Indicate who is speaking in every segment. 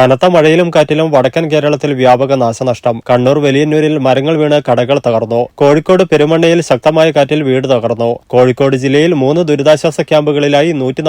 Speaker 1: കനത്ത മഴയിലും കാറ്റിലും വടക്കൻ കേരളത്തിൽ വ്യാപക നാശനഷ്ടം. കണ്ണൂർ വലിയന്നൂരിൽ മരങ്ങൾ വീണ് കടകൾ തകർന്നു. കോഴിക്കോട് പെരുമണ്ണയിൽ ശക്തമായ കാറ്റിൽ വീട് തകർന്നു. കോഴിക്കോട് ജില്ലയിൽ മൂന്ന് ദുരിതാശ്വാസ ക്യാമ്പുകളിലായി നൂറ്റി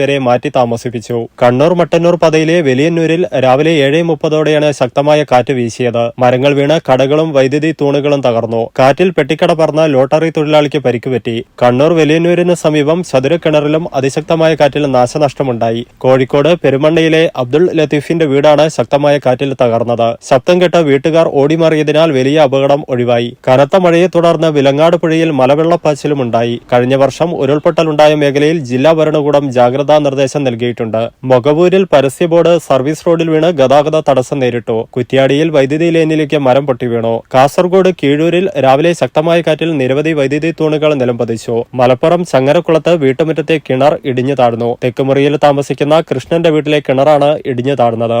Speaker 1: പേരെ മാറ്റി താമസിപ്പിച്ചു. കണ്ണൂർ മട്ടന്നൂർ പതയിലെ വലിയന്നൂരിൽ രാവിലെ ഏഴ് മുപ്പതോടെയാണ് ശക്തമായ കാറ്റ് വീശിയത്. മരങ്ങൾ വീണ് കടകളും വൈദ്യുതി തൂണുകളും തകർന്നു. കാറ്റിൽ പെട്ടിക്കട പറന്ന ലോട്ടറി തൊഴിലാളിക്ക് പരിക്കുപറ്റി. കണ്ണൂർ വലിയന്നൂരിന് സമീപം ചതുരക്കിണറിലും അതിശക്തമായ കാറ്റിൽ നാശനഷ്ടമുണ്ടായി. കോഴിക്കോട് പെരുമണ്ണയിലെ അബ്ദുൾ ലത്തീഫിന്റെ വീടാണ് ശക്തമായ കാറ്റിൽ തകർന്നത്. ശബ്ദം കേട്ട് വീട്ടുകാർ ഓടിമാറിയതിനാൽ വലിയ അപകടം ഒഴിവായി. കനത്ത മഴയെ തുടർന്ന് വിലങ്ങാട് പുഴയിൽ മലവെള്ളപ്പാച്ചിലും ഉണ്ടായി കഴിഞ്ഞ വർഷം ഉരുൾപൊട്ടലുണ്ടായ മേഖലയിൽ ജില്ലാ ഭരണകൂടം ജാഗ്രതാ നിർദ്ദേശം നൽകിയിട്ടുണ്ട്. മൊഗവൂരിൽ പരസ്യ ബോർഡ് സർവീസ് റോഡിൽ വീണ് ഗതാഗത തടസ്സം നേരിട്ടു. കുറ്റ്യാടിയിൽ വൈദ്യുതി ലൈനിലേക്ക് മരം പൊട്ടി വീണു. കാസർഗോഡ് കീഴൂരിൽ രാവിലെ ശക്തമായ കാറ്റിൽ നിരവധി വൈദ്യുതി തൂണുകൾ നിലംപതിച്ചു. മലപ്പുറം ചങ്ങരക്കുളത്ത് വീട്ടുമുറ്റത്തെ കിണർ ഇടിഞ്ഞു താഴ്ന്നു. തെക്കുമുറിയിൽ താമസിക്കുന്ന കൃഷ്ണന്റെ വീട്ടിലെ കിണറാണ് ഇടിഞ്ഞു താഴ്ന്നത്.